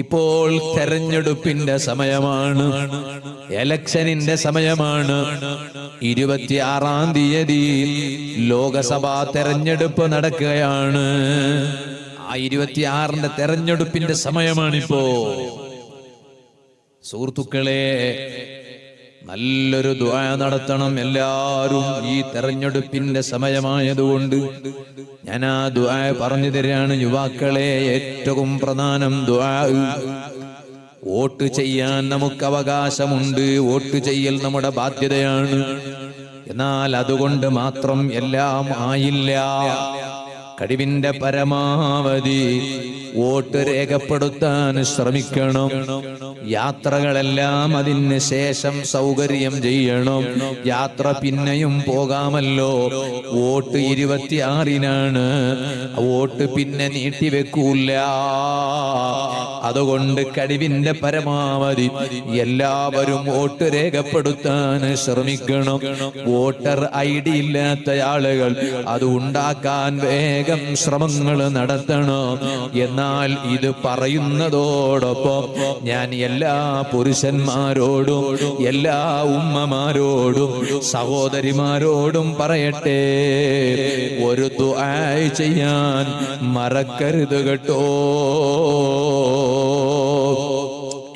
ഇപ്പോൾ തെരഞ്ഞെടുപ്പിന്റെ സമയമാണ്. എലക്ഷനിന്റെ സമയമാണ്. ഇരുപത്തിയാറാം തീയതി ലോകസഭാ തെരഞ്ഞെടുപ്പ് നടക്കുകയാണ്. ആ ഇരുപത്തിയാറിന്റെ തെരഞ്ഞെടുപ്പിന്റെ സമയമാണിപ്പോ. സുഹൃത്തുക്കളെ നല്ലൊരു ദുആ നടത്തണം എല്ലാവരും ഈ തെരഞ്ഞെടുപ്പിന്റെ സമയമായതുകൊണ്ട്. ഞാൻ ആ ദുആ പറഞ്ഞു തരാണ് യുവാക്കളെ ഏറ്റവും പ്രധാനം ദുആ. വോട്ട് ചെയ്യാൻ നമുക്ക് അവകാശമുണ്ട് വോട്ട് ചെയ്യൽ നമ്മുടെ ബാധ്യതയാണ്. എന്നാൽ അതുകൊണ്ട് മാത്രം എല്ലാം ആയില്ല. കഴിവിന്റെ പരമാവധി വോട്ട് രേഖപ്പെടുത്താൻ ശ്രമിക്കണം. യാത്രകളെല്ലാം അതിന് ശേഷം സൗകര്യം ചെയ്യണം. യാത്ര പിന്നെയും പോകാമല്ലോ. വോട്ട് ഇരുപത്തിയാറിനാണ്. വോട്ട് പിന്നെ നീട്ടിവെക്കൂല. അതുകൊണ്ട് കഴിവിന്റെ പരമാവധി എല്ലാവരും വോട്ട് രേഖപ്പെടുത്താൻ ശ്രമിക്കണം. വോട്ടർ ഐ ഡി ഇല്ലാത്ത ആളുകൾ അത് ഉണ്ടാക്കാൻ വേഗം ശ്രമങ്ങൾ നടത്തണം? എന്നാൽ ഇത് പറയുന്നതോടൊപ്പം ഞാൻ എല്ലാ പുരുഷന്മാരോടും എല്ലാ ഉമ്മമാരോടും സഹോദരിമാരോടും പറയട്ടെ. ഒരു ദുആ ചെയ്യാൻ മറക്കരുത് കേട്ടോ.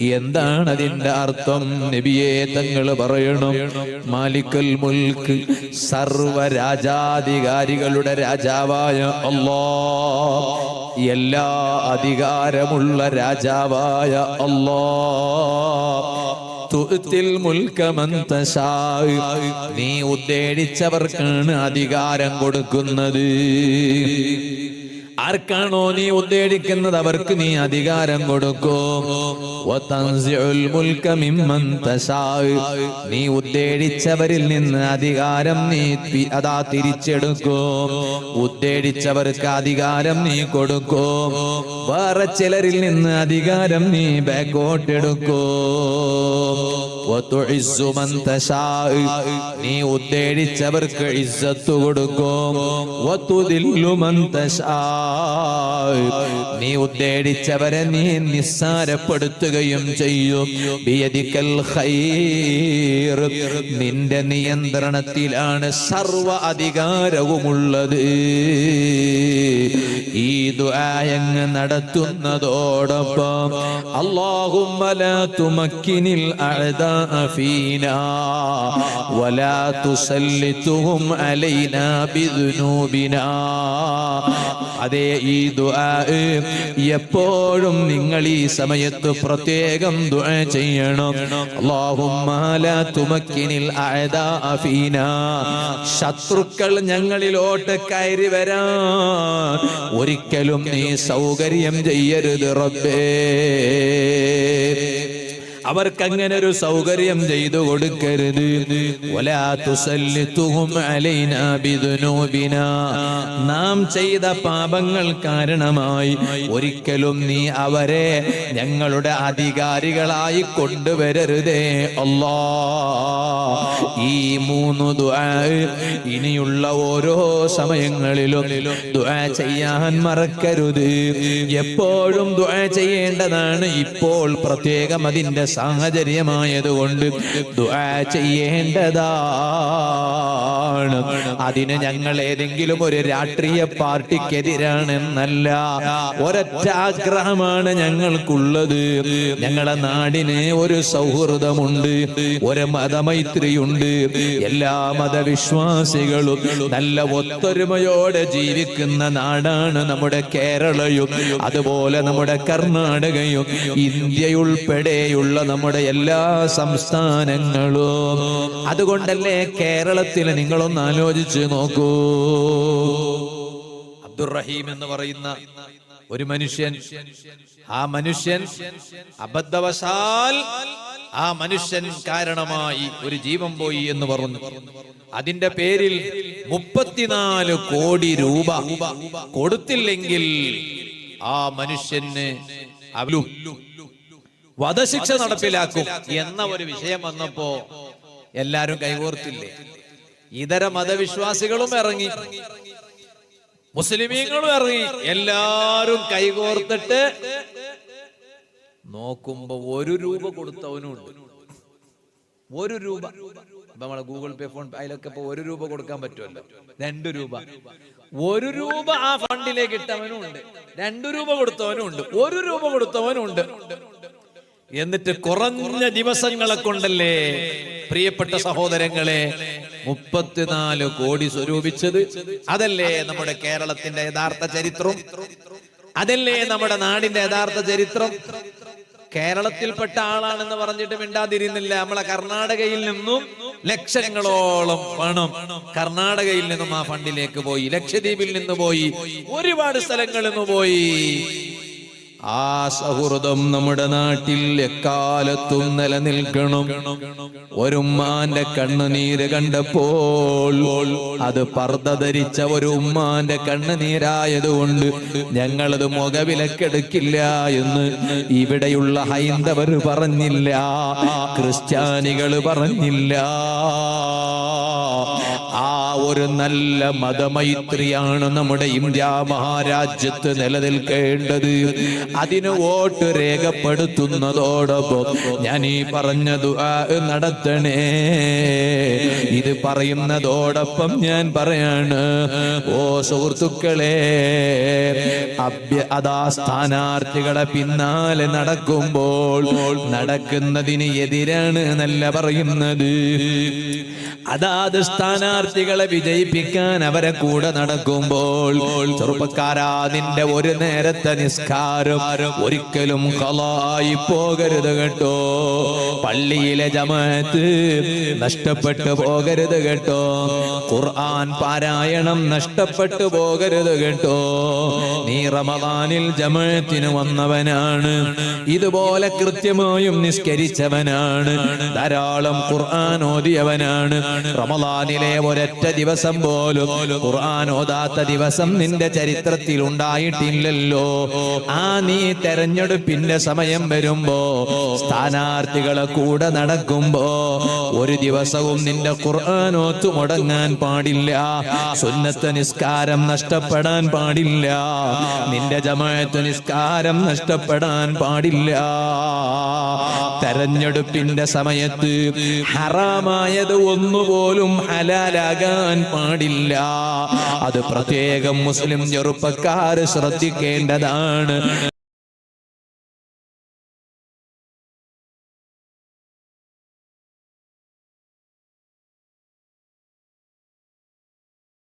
എന്താണ് അതിന്റെ അർത്ഥം? നബിയെ തങ്ങൾ പറയണം. മാലിക്കൽ മുൽക്ക് സർവ രാജാധികാരികളുടെ രാജാവായ അല്ലാ എല്ലാ അധികാരമുള്ള രാജാവായ അല്ലാ നീ ഉദ്ദേശിച്ചവർക്കാണ് അധികാരം കൊടുക്കുന്നത്. ആർക്കാണോ നീ ഉദ്ദേശിക്കുന്നത് അവർക്ക് നീ അധികാരം കൊടുക്കും. നീ ഉദ്ദേശിച്ചവരിൽ നിന്ന് അധികാരം നീ അതാ തിരിച്ചെടുക്കും. ഉദ്ദേശിച്ചവർക്ക് അധികാരം നീ കൊടുക്കും. വേറെ ചിലരിൽ നിന്ന് അധികാരം നീ ബാക്കോട്ട് നീ ഉദ്ദേശിച്ചവർക്ക് ഇസ്സത്ത് കൊടുക്കും. നീ ഉദ്ദേശിച്ചവരെ നീ നിസ്സാരപ്പെടുത്തുകയും ചെയ്യും. ബിയദിക്കൽ ഖൈർ. നിന്റെ നിയന്ത്രണത്തിലാണ് സർവ അധികാരവുമുള്ളത്. ഈ ദുആയങ്ങ് നടത്തുന്നതോടൊപ്പം അള്ളാഹുമ്മല തുമക്കിനിൽ അഴുതാ فينا ولا تسلطهم علينا بذنوبنا അതേ ഈ ദുആ എപ്പോഴും നിങ്ങൾ ഈ സമയത്ത് പ്രത്യേകം ദുആ ചെയ്യണം അല്ലാഹുമ്മ ലാ തുമക്കിനിൽ അഅദാഅ ഫീനാ ശത്രുക്കൾ ഞങ്ങളിലോട്ട് കയറി വരാൻ ഒരിക്കലും നീ സൗകര്യം ചെയ്യരുത് റബ്ബേ അവർക്ക് അങ്ങനെ ഒരു സൗകര്യം ചെയ്തു കൊടുക്കരുത്. നാം ചെയ്ത പാപങ്ങൾ കാരണമായി ഒരിക്കലും നീ അവരെ ഞങ്ങളുടെ അധികാരികളായി കൊണ്ടുവരരുതേ. അല്ലാ. ഈ മൂന്ന് ഇനിയുള്ള ഓരോ സമയങ്ങളിലും ചെയ്യാൻ മറക്കരുത്. എപ്പോഴും ചെയ്യേണ്ടതാണ് ഇപ്പോൾ പ്രത്യേകം അതിന്റെ സാഹചര്യമായതുകൊണ്ട് ദുആ ചെയ്യേണ്ടതാണ് അതിന് ഞങ്ങൾ ഏതെങ്കിലും ഒരു രാഷ്ട്രീയ പാർട്ടിക്കെതിരാണെന്നല്ല ഒരൊറ്റ ആഗ്രഹമാണ് ഞങ്ങൾക്കുള്ളത്. ഞങ്ങളെ നാടിന് ഒരു സൗഹൃദമുണ്ട് ഒരു മതമൈത്രിയുണ്ട്. എല്ലാ മതവിശ്വാസികളും നല്ല ഒത്തൊരുമയോടെ ജീവിക്കുന്ന നാടാണ് നമ്മുടെ കേരളയും അതുപോലെ നമ്മുടെ കർണാടകയും ഇന്ത്യയുൾപ്പെടെയുള്ള നമ്മുടെ എല്ലാ സംസ്ഥാനങ്ങളും. അതുകൊണ്ടല്ലേ കേരളത്തിൽ നിങ്ങളൊന്ന് ആലോചിച്ച് നോക്കൂ. അബ്ദുറഹീം എന്ന് പറയുന്ന ഒരു മനുഷ്യൻ ആ മനുഷ്യൻ അബദ്ധവശാൽ ആ മനുഷ്യൻ കാരണമായി ഒരു ജീവൻ പോയി എന്ന് പറഞ്ഞു. അതിന്റെ പേരിൽ മുപ്പത്തിനാല് കോടി രൂപ കൊടുത്തില്ലെങ്കിൽ ആ മനുഷ്യന് വധശിക്ഷ നടപ്പിലാക്കും എന്ന ഒരു വിഷയം വന്നപ്പോ എല്ലാരും കൈകോർത്തില്ലേ? ഇതര മതവിശ്വാസികളും ഇറങ്ങി. മുസ്ലിമീങ്ങളും ഇറങ്ങി. എല്ലാരും കൈകോർത്തിട്ട് നോക്കുമ്പോ ഒരു രൂപ കൊടുത്തവനും ഉണ്ട്. ഒരു രൂപ. ഇപ്പൊ നമ്മളെ ഗൂഗിൾ പേ ഫോൺ പേ അതിലൊക്കെ ഇപ്പൊ ഒരു രൂപ കൊടുക്കാൻ പറ്റുമല്ലോ. രണ്ട് രൂപ. ഒരു രൂപ ആ ഫണ്ടിലേക്ക് ഇട്ടവനും ഉണ്ട്. രണ്ടു രൂപ കൊടുത്തവനും ഉണ്ട്. ഒരു രൂപ കൊടുത്തവനും ഉണ്ട്. എന്നിട്ട് കുറഞ്ഞ ദിവസങ്ങളെ കൊണ്ടല്ലേ പ്രിയപ്പെട്ട സഹോദരങ്ങളെ മുപ്പത്തിനാല് കോടി സ്വരൂപിച്ചത്? അതല്ലേ നമ്മുടെ കേരളത്തിന്റെ യഥാർത്ഥ ചരിത്രം? അതല്ലേ നമ്മുടെ നാടിന്റെ യഥാർത്ഥ ചരിത്രം? കേരളത്തിൽപ്പെട്ട ആളാണെന്ന് പറഞ്ഞിട്ട് മിണ്ടാതിരുന്നില്ല. നമ്മളെ കർണാടകയിൽ നിന്നും ലക്ഷങ്ങളോളം പണം കർണാടകയിൽ നിന്നും ആ ഫണ്ടിലേക്ക് പോയി. ലക്ഷദ്വീപിൽ നിന്ന് പോയി. ഒരുപാട് സ്ഥലങ്ങളിൽ നിന്ന് പോയി. ആ സൗഹൃദം നമ്മുടെ നാട്ടിൽ എക്കാലത്തും നിലനിൽക്കണം. ഒരുമ്മാന്റെ കണ്ണുനീര് കണ്ടപ്പോൾ അത് പർദ്ദ ധരിച്ച ഒരു ഉമ്മാന്റെ കണ്ണുനീരായതുകൊണ്ട് ഞങ്ങളത് മുഖവിലക്കെടുക്കില്ല എന്ന് ഇവിടെയുള്ള ഹൈന്ദവർ പറഞ്ഞില്ല ക്രിസ്ത്യാനികൾ പറഞ്ഞില്ല. നല്ല മതമൈത്രിയാണ് നമ്മുടെ ഇന്ത്യ മഹാരാജ്യത്ത് നിലനിൽക്കേണ്ടത്. അതിന് വോട്ട് രേഖപ്പെടുത്തുന്നതോടൊപ്പം ഞാൻ ഈ പറഞ്ഞത് നടത്തണേ. ഇത് പറയുന്നതോടൊപ്പം ഞാൻ പറയാണ് ഓ സുഹൃത്തുക്കളെ അഭ്യ അതാ സ്ഥാനാർത്ഥികളെ പിന്നാലെ നടക്കുമ്പോൾ നടക്കുന്നതിന് എതിരാണ് എന്നല്ല പറയുന്നത്. അതാത് സ്ഥാനാർത്ഥികളെ വിജയിപ്പിക്കാൻ അവരെ കൂടെ നടക്കുമ്പോൾ ചെറുപ്പക്കാരാ നിന്റെ ഒരു നേരത്തെ നിസ്കാരം ഒരിക്കലും കലായി പോകരുത് കേട്ടോ. പള്ളിയിലെ ജമാഅത്ത് നഷ്ടപ്പെട്ടു പോകരുത് കേട്ടോ. ഖുർആൻ പാരായണം നഷ്ടപ്പെട്ടു പോകരുത് കേട്ടോ. നീ റമദാനിൽ ജമാഅത്തിന് വന്നവനാണ്. ഇതുപോലെ കൃത്യമായും നിസ്കരിച്ചവനാണ്. ധാരാളം ഖുർആൻ ഓതിയവനാണ്. റമദാനിലെ ഒരൊറ്റ ദിവസം പോലും ഖുർആൻ ഓതാത്ത ദിവസം നിന്റെ ചരിത്രത്തിൽ ഉണ്ടായിട്ടില്ലല്ലോ. ആ നീ തെരഞ്ഞെടുപ്പിന്റെ സമയം വരുമ്പോ സ്ഥാനാർത്ഥികളെ കൂടെ നടക്കുമ്പോ ഒരു ദിവസവും നിന്റെ ഖുർആൻ ഓത്തു മുടങ്ങാൻ പാടില്ല. സുന്നത്ത് നിസ്കാരം നഷ്ടപ്പെടാൻ പാടില്ല. നിന്റെ ജമാഅത്ത് നിസ്കാരം നഷ്ടപ്പെടാൻ പാടില്ല. തെരഞ്ഞെടുപ്പിന്റെ സമയത്ത് ഹറാമായത് ഒന്നുപോലും ഹലാലാകാൻ പാടില്ല. അത് പ്രത്യേകം മുസ്ലിം ചെറുപ്പക്കാർ ശ്രദ്ധിക്കേണ്ടതാണ്.